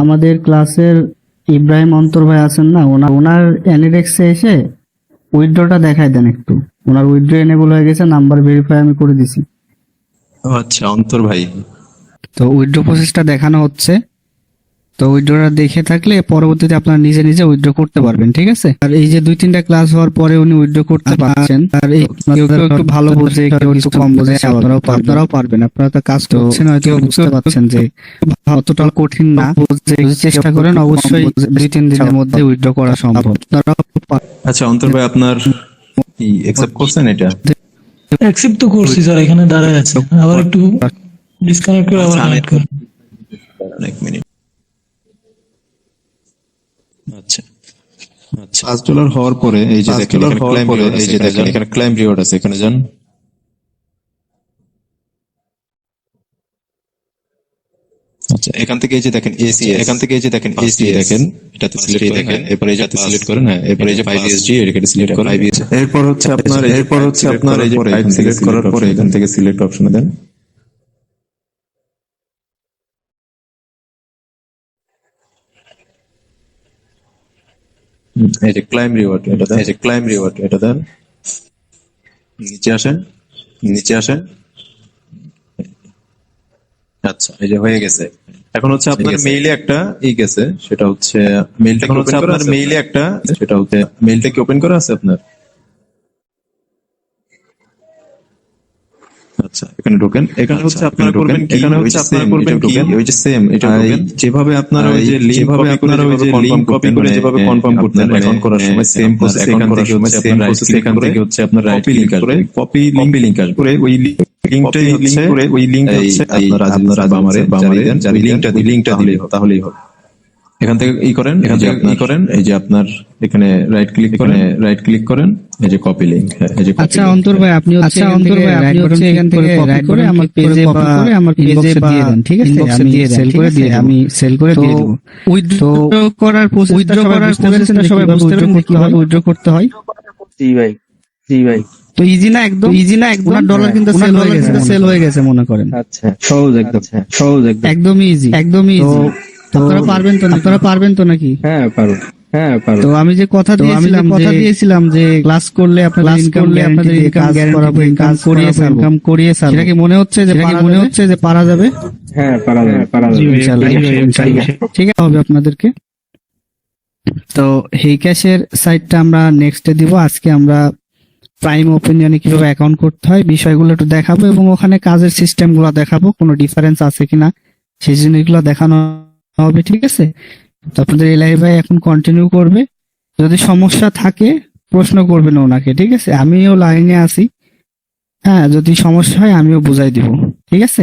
আমাদের ক্লাসের ইব্রাহিম অন্তর ভাই আছেন না ওনার ওনার অ্যানিডেক্সে এসে উইথড্রটা দেখায় দেন একটু। ওনার উইড্রো এনেবল হয়ে গেছে নাম্বার ভেরিফাই আমি করে দিছি। ও আচ্ছা অন্তর ভাই। তো উইড্রো প্রসেসটা দেখানো হচ্ছে। তো উইথড্রটা দেখে থাকলে পরবর্তীতে আপনারা নিজে নিজে উইড্রো করতে পারবেন ঠিক আছে? আর এই যে দুই তিনটা ক্লাস হওয়ার পরে উনি উইড্রো করতে পারছেন আর এই একটু ভালো বোঝে কেউ একটু কম বোঝে আপনারাও আপনারাও পারবেন আপনারা তো কাজ করছেন হয়তো বুঝতে পারছেন যে অতটা কঠিন না চেষ্টা করেন অবশ্যই দুই তিন দিনের মধ্যে উইড্রো করা সম্ভব। আপনারাও আচ্ছা অন্তর ভাই আপনার কি অ্যাকসেপ্ট করছেন এটা? অ্যাকসেপ্ট তো করছি স্যার এখানে দাঁড়ায় আছে। আবার একটু ডিসকানেক্ট করে আবার আচ্ছা, কানেক্ট করে এক মিনিট আচ্ছা আচ্ছা পাঁচ ডলার হওয়ার পরে এই যে দেখেন এখানে ক্লাইম রিওয়ার্ড এই যে দেখেন এখানে ক্লাইম রিওয়ার্ড আছে এখানে যান। আচ্ছা এখান থেকে এই যে দেখেন এসি এখান থেকে এই যে দেখেন এসি দেখেন এটাতে সিলেক্ট দেখেন এরপরে সিলেক্ট করেন হ্যাঁ এরপরে এই যে 5ESG এটাকে সিলেক্ট করেন। 5ESG এরপর হচ্ছে আপনার এরপর হচ্ছে আপনার এই যে সিলেক্ট করার পরে এখান থেকে সিলেক্ট অপশনে দেন। এই যে ক্লাইম রিওয়ার্ড এটা দেন এই যে ক্লাইম রিওয়ার্ড এটা দেন নিচে আসেন নিচে আসেন আচ্ছা এই যে হয়ে গেছে। এখন হচ্ছে আপনার মেইলে একটা ই গেছে সেটা হচ্ছে মেইলটা হচ্ছে আপনার মেইলে একটা সেটা হচ্ছে মেইলটা কি ওপেন করা আছে আপনার? আচ্ছা এখানে ঢোকেন এখানে হচ্ছে আপনারা করবেন এখানে হচ্ছে আপনারা করবেন কি? ওই যে সেম এটা ঢোকেন। যেভাবে আপনারা ওই যে লিংক যেভাবে আপনারা ওই যে লিংক কপি করে যেভাবে কনফার্ম করতেন অ্যাকাউন্ট করার সময় সেম প্রসেস এখান থেকে হচ্ছে সেম প্রসেস এখান থেকে হচ্ছে আপনার কপি লিংক করে কপি লিংক লিংক করে ওই লিংকটাই হচ্ছে ওই লিংক হচ্ছে আপনারা আপনারা বামারে বামারে দেন যার লিংকটা লিংকটা দিলে তাহলেই হবে। এখান থেকে ই করেন এখান থেকে ই করেন এই যে আপনার এখানে রাইট ক্লিক করেন। রাইট ক্লিক করেন এই যে কপি লিংক এই যে আচ্ছা অন্তর ভাই আপনি হচ্ছে অন্তর ভাই আপনি হচ্ছে এখান থেকে রাইট করে আমার পেজে বা আমার পেজে দিয়ে দেন ঠিক আছে? আমি সেল করে দিয়ে আমি সেল করে দিয়ে দেব। উইথড্র করার প্রসেস উইথড্র করার প্রসেসটা সবাই বুঝতে পারবেন কীভাবে উইথড্র করতে হয়? জি ভাই জি ভাই। তো ইজি না একদম? ইজি না একদম? ডলার কিন্তু সেল হয়ে গেছে সেল হয়ে গেছে মনে করেন। আচ্ছা সহজ একদম সহজ একদম। একদমই ইজি একদমই ইজি আপনারা পারবেন তো আপনারা পারবেন তো নাকি? হ্যাঁ পারো হ্যাঁ পারো তো আমি যে কথা দিয়েছিলাম কথা দিয়েছিলাম যে ক্লাস করলে আপনাদের ইনকাম করলে আপনাদের ইনকাম করাবো ইনকাম করিয়ে ইনকাম করিয়ে স্যার সেটা কি মনে হচ্ছে যে মনে হচ্ছে যে পারা যাবে? হ্যাঁ পারা যাবে পারা যাবে। ইনশাআল্লাহ, ইনশাআল্লাহ। ঠিক হবে আপনাদেরকে। তো হেই ক্যাশের সাইটটা আমরা নেক্সটে দিব। আজকে আমরা প্রাইম ওপিনিয়নে কীভাবে অ্যাকাউন্ট করতে হয় বিষয়গুলো একটু দেখাবো এবং ওখানে কাজের সিস্টেমগুলো দেখাবো। কোনো ডিফারেন্স আছে কিনা? সেই জিনিসগুলো দেখানো হবে, ঠিক আছে? তো আপনাদের এলাই ভাই এখন কন্টিনিউ করবে। যদি সমস্যা থাকে, প্রশ্ন করবেন ওনাকে, ঠিক আছে? আমিও লাইনে আসি হ্যাঁ যদি সমস্যা হয়, আমিও বুঝাই দিব, ঠিক আছে?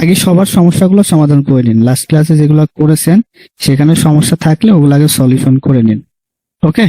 আগে সবার সমস্যাগুলো সমাধান করে নিন। লাস্ট ক্লাসে যেগুলো করেছেন, সেখানে সমস্যা থাকলে ওগুলো আগে সলিউশন করে নিন। ওকে